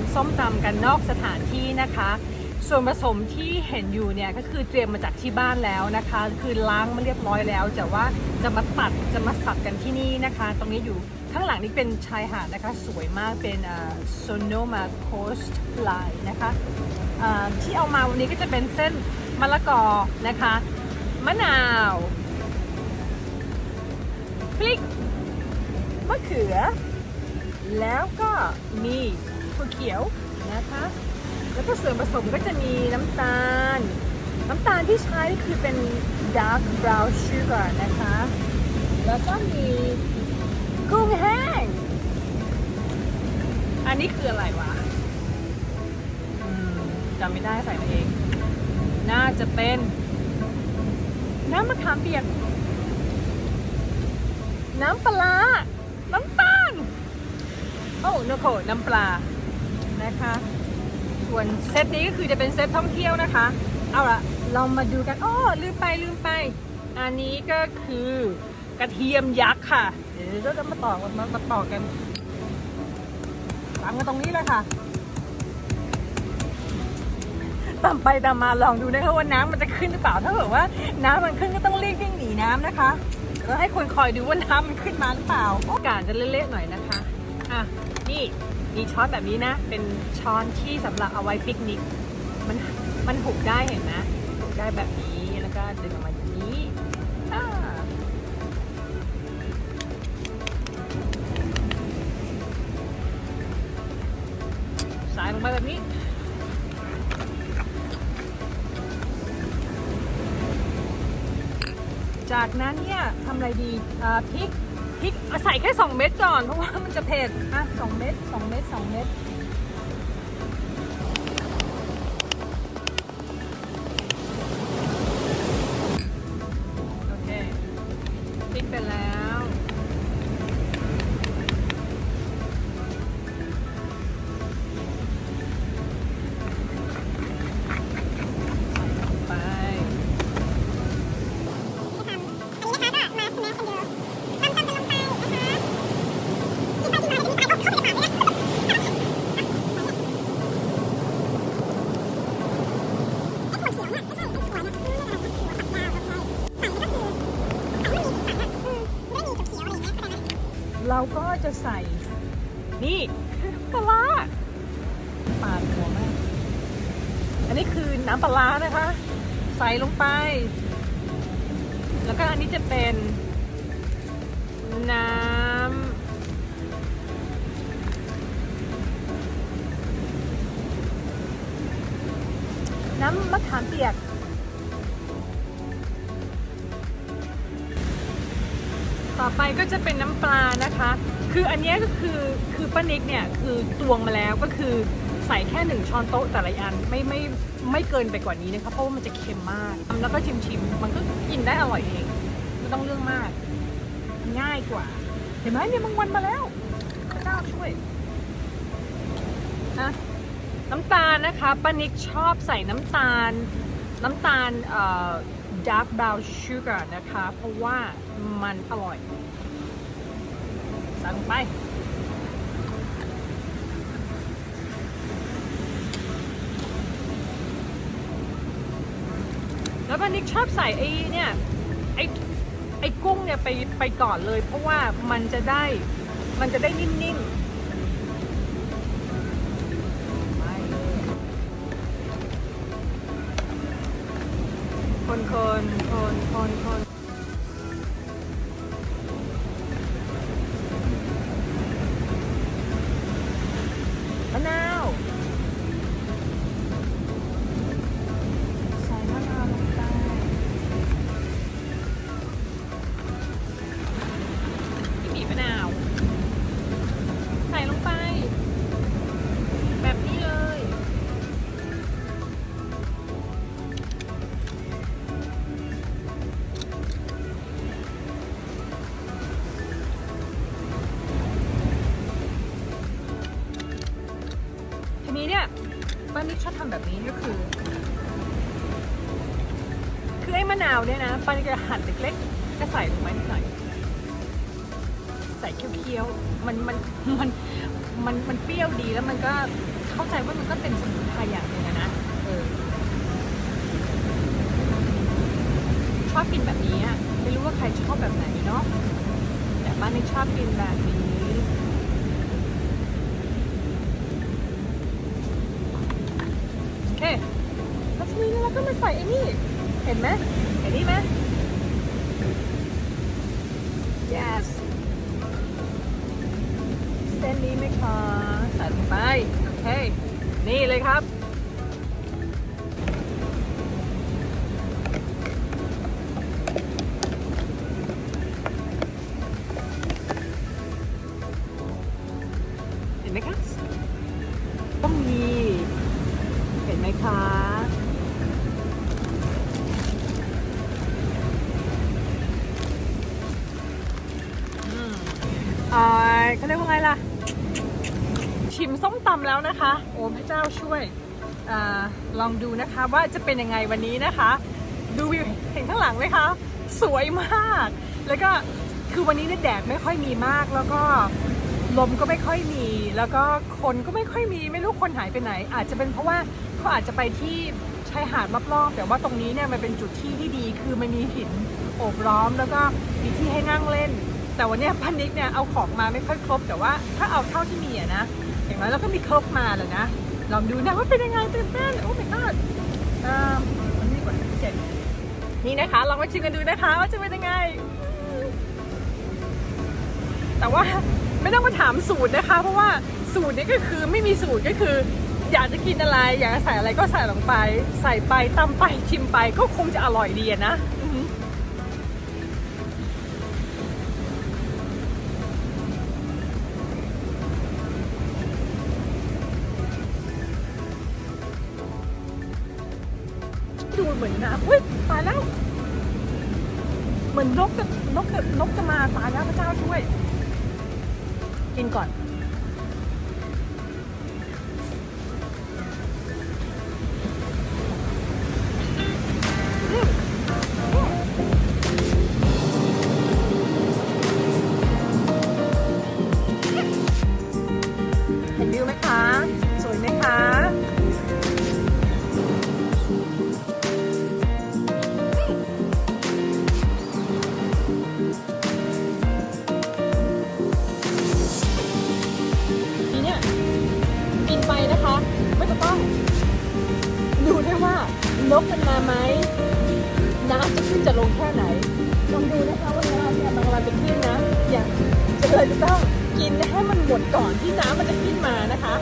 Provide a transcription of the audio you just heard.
ำส้มตำกันนอกสถานที่นะคะ ส่วนผสมที่เห็นอยู่เนี่ยก็คือเตรียมมาจากที่บ้านแล้วนะคะ คือล้างมาเรียบร้อยแล้วแต่ว่าจะมาตัดจะมาสับกันที่นี่นะคะ ตรงนี้อยู่ข้างหลังนี่เป็นชายหาดนะคะ สวยมากเป็นโซโนมาโคสต์ไลน์นะคะที่เอามาวันนี้ก็จะเป็นเส้นมะละกอนะคะ มะนาวพริกมะเขือ แล้วก็มี ถั่วเขียวนะคะ แล้วก็ส่วนผสมก็จะมีน้ำตาล น้ำตาลที่ใช้คือเป็น dark brown sugar นะคะ แล้วก็มีกุ้งแห้ง อันนี้คืออะไรวะจำไม่ได้ใส่มาเอง น่าจะเป็นน้ำมะขามเปียก น้ำปลา น้ำตาล โอ้โนโคน้ำปลา นะคะ ส่วนเซตนี้ก็คือจะเป็นเซตท่องเที่ยวนะคะ เอาละเรามาดูกันอ้อลืมไปลืมไป อันนี้ก็คือกระเทียมยักษ์ค่ะ เดี๋ยวเราจะมาต่อกันมาต่อกันตามกันตรงนี้เลยค่ะตามไปตามมาลองดูนะคะว่าน้ำมันจะขึ้นหรือเปล่า ถ้าเกิดว่าน้ำมันขึ้นก็ต้องรีบวิ่งหนีน้ำนะคะแล้วให้คนคอยดูว่าน้ำมันขึ้นมาหรือเปล่าโอกาสจะเละๆหน่อยนะคะ อะ นี่ มีช้อนแบบนี้นะ เป็นช้อนที่สำหรับเอาไว้ปิกนิก มันมันหุบได้เห็นไหมหุบได้แบบนี้แล้วก็ดึงออกมาอย่างนี้อ่าใส่ลงไปแบบนี้จากนั้นเนี่ยทำอะไรดีอ่าพริก พริกใส่แค่ 2 เม็ดก่อน เพราะว่ามันจะเผ็ดอะ2เม็ด2เม็ด2เม็ด เราก็จะใส่ นี่ปลาร้าปาดหัวมากอันนี้คือน้ำปลาร้านะคะ ใส่ลงไป แล้วก็อันนี้จะเป็นน้ำน้ำมะขามเปียก ต่อไปก็จะเป็นน้ำปลานะคะ คืออันนี้ก็คือคือป้านิกเนี่ยคือตวงมาแล้วก็คือใส่แค่หนึ่งช้อนโต๊ะแต่ละอันไม่ไม่ไม่เกินไปกว่านี้นะคะเพราะว่ามันจะเค็มมาก แล้วก็ชิมชิมๆมันก็กินได้อร่อยเองไม่ต้องเรื่องมาก ง่ายกว่า เห็นไหมเนี่ยมังวันมาแล้วพระเจ้าช่วยนะน้ำตาลนะคะป้านิกชอบใส่น้ำตาล น้ำตาลเอ่อ dark brown sugar นะคะ เพราะว่ามันอร่อยใส่งไป แล้วก็นิกชอบใส่ไอ้เนี่ยไอ้ไอ้กุ้งเนี่ยไปไปก่อนเลย เพราะว่ามันจะได้มันจะได้นิ่มๆ คนคนคนคน ป้านิกชอบทำแบบนี้ก็คือ คือไอ้มะนาวเนี่ยนะปานิกจะหั่นเล็กๆก็ใส่ลงไปนิดหน่อยใส่เคี้ยวๆมันมันมันมันมันเปรี้ยวดีแล้วมันก็เข้าใจว่ามันก็เป็นสมุนไพรอย่างหนึ่งอะนะ เออ ชอบกินแบบนี้อะไม่รู้ว่าใครชอบแบบไหนเนาะแต่บ้านนี่ชอบกินแบบนี้โอเคแล้วทีนี้เราก็มา ใส่ไอ้นี่ เห็นไหมเห็นนี่ไหม yes เส้นนี้ไหมคะใส่ลงไป โอเค นี่เลยครับเห็นไหมคะต้องมี เห็นไหมคะ เขาเรียกว่าไงล่ะ ชิมส้มตำแล้วนะคะ โอ้พระเจ้าช่วยอลองดูนะคะว่าจะเป็นยังไงวันนี้นะคะ ดูวิวเห็นข้างหลังไหมคะ สวยมาก แล้วก็คือวันนี้เนี่ยแดดไม่ค่อยมีมากแล้วก็ลมก็ไม่ค่อยมี แล้วก็คนก็ไม่ค่อยมีไม่รู้คนหายไปไหน อาจจะเป็นเพราะว่าเขาอาจจะไปที่ชายหาดรอบๆแต่ว่าตรงนี้เนี่ยมันเป็นจุดที่ที่ดีคือมันมีหินโอบล้อมแล้วก็มีที่ให้นั่งเล่น แต่วันนี้พันนิกเนี่ยเอาของมาไม่ค่อยครบ แต่ว่าถ้าเอาเท่าที่มีอะนะอย่างน้อยเราก็มีครบมาแหละนะลองดูนะว่าเป็นยังไงตื่นเต้นโอ้ my god อ่าอันนี้ก่อนเจ็ดนี่นะคะลองมาชิมกันดูนะคะว่าจะเป็นยังไง แต่ว่าไม่ต้องมาถามสูตรนะคะ เพราะว่าสูตรนี้ก็คือไม่มีสูตรก็คือ อยากจะกินอะไร อยากจะใส่อะไรก็ใส่ลงไป ใส่ไปตำไปชิมไปก็คงจะอร่อยดีนะ ดูเหมือนนะอุ้ยตายแล้ว เหมือนนกจะนกจะนกจะมาตายแล้วพระเจ้าช่วย กินก่อน นกมันมาไหมน้ำจะขึ้นจะลงแค่ไหนลองดูนะคะว่าน้ำเนี่ยบางวันจะขึ้นนะ อย่างจเลยจะต้องกินให้มันหมดก่อนที่น้ำมันจะขึ้นมานะคะ